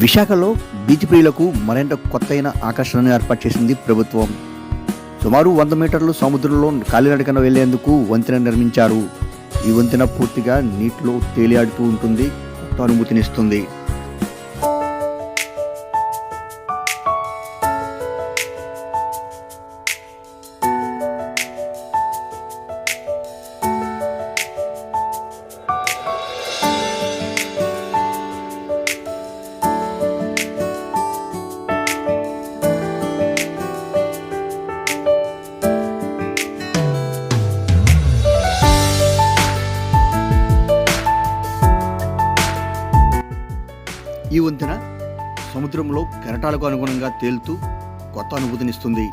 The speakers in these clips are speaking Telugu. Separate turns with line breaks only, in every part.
విశాఖలో బీచ్ ప్రియులకు మరింత కొత్తైన ఆకర్షణను ఏర్పాటు చేసింది ప్రభుత్వం. సుమారు వంద మీటర్లు సముద్రంలో కాలినడకన వెళ్ళేందుకు వంతెన నిర్మించారు. ఈ వంతెన పూర్తిగా నీటిలో తేలియాడుతూ ఉంటుంది కొత్త అనుభూతినిస్తుంది ఈ వంతెన సముద్రంలో కెరటాలకు అనుగుణంగా తేలుతూ కొత్త అనుభూతినిస్తుంది.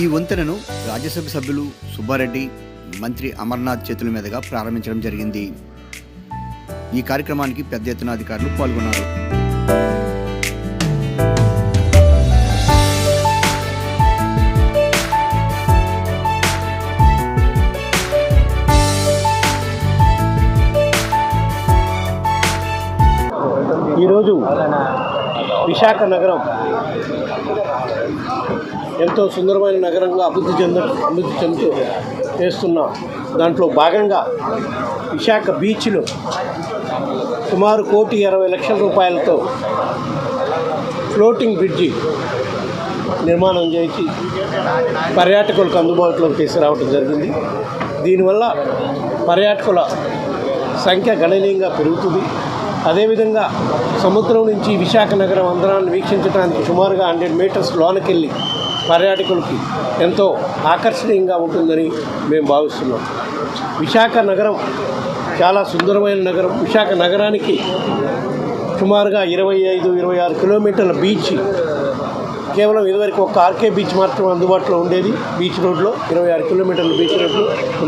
ఈ వంతెనను రాజ్యసభ సభ్యులు సుబ్బారెడ్డి మంత్రి అమర్నాథ్ చేతుల మీదుగా ప్రారంభించడం జరిగింది. ఈ కార్యక్రమానికి పెద్ద ఎత్తున అధికారులు పాల్గొన్నారు.
ఈరోజు విశాఖ నగరం ఎంతో సుందరమైన నగరంగా అభివృద్ధి చెంద అభివృద్ధి చెందుతూ చేస్తున్న దాంట్లో భాగంగా విశాఖ బీచ్ను సుమారు కోటి ఇరవై లక్షల రూపాయలతో ఫ్లోటింగ్ బ్రిడ్జి నిర్మాణం చేసి పర్యాటకులకు అందుబాటులోకి తీసుకురావడం జరిగింది. దీనివల్ల పర్యాటకుల సంఖ్య గణనీయంగా పెరుగుతుంది. అదేవిధంగా సముద్రం నుంచి విశాఖ నగరం అందరాన్ని వీక్షించడానికి సుమారుగా హండ్రెడ్ మీటర్స్ లోనకెళ్ళి పర్యాటకులకి ఎంతో ఆకర్షణీయంగా ఉంటుందని మేము భావిస్తున్నాం. విశాఖ నగరం చాలా సుందరమైన నగరం. విశాఖ నగరానికి సుమారుగా ఇరవై ఐదు ఇరవై ఆరు కిలోమీటర్ల బీచ్ కేవలం ఇదివరకు ఒక ఆర్కే బీచ్ మాత్రం అందుబాటులో ఉండేది. బీచ్ రోడ్లో ఇరవై ఆరు కిలోమీటర్ల బీచ్ రోడ్లు.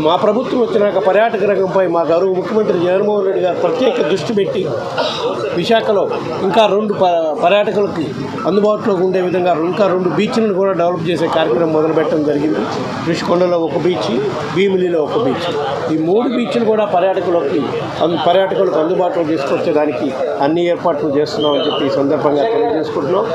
మా ప్రభుత్వం వచ్చినాక పర్యాటక రంగంపై మా గౌరవ ముఖ్యమంత్రి జగన్మోహన్ రెడ్డి గారు ప్రత్యేక దృష్టి పెట్టి విశాఖలో ఇంకా రెండు ప అందుబాటులో ఉండే విధంగా ఇంకా రెండు బీచ్లను కూడా డెవలప్ చేసే కార్యక్రమం మొదలుపెట్టడం జరిగింది. ఋషికొండలో ఒక బీచ్ భీమిలిలో ఒక బీచ్. ఈ మూడు బీచ్లు కూడా పర్యాటకులకి అందు పర్యాటకులకు అందుబాటులో తీసుకొచ్చేదానికి అన్ని ఏర్పాట్లు చేస్తున్నామని చెప్పి ఈ సందర్భంగా తెలియజేసుకుంటున్నాం.